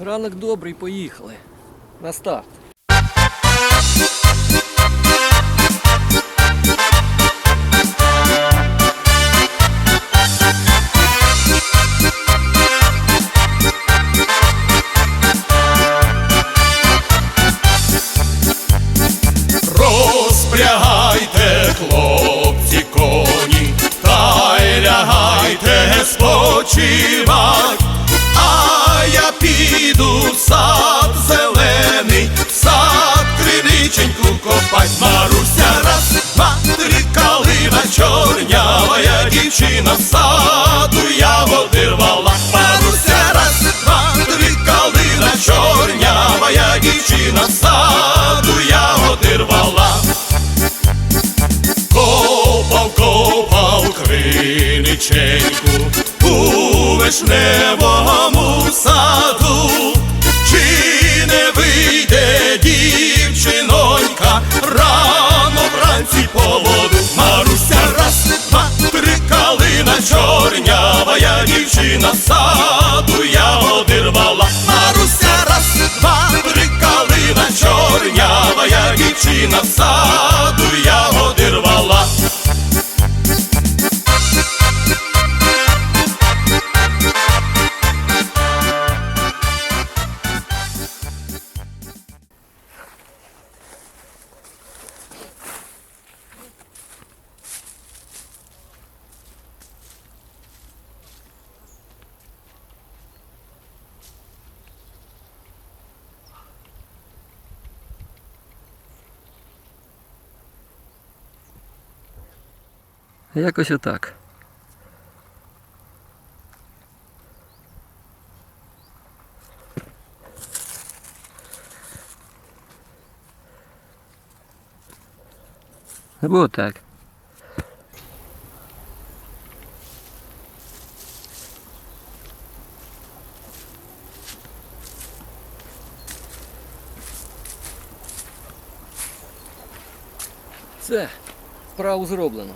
Ранок добрий, поїхали. На старт. Розпрягайте, хлопці, коні, та й лягайте спочивать, копать. Маруся, раз, два, три, калина чорнявая дівчина в саду ягоди рвала. Маруся, раз, два, три, калина чорнявая дівчина в саду ягоди рвала. Копав, копав криниченьку у вишневому чорнявая дівчина саду я рвала. Якось отак. Або отак. Все, справу зроблено.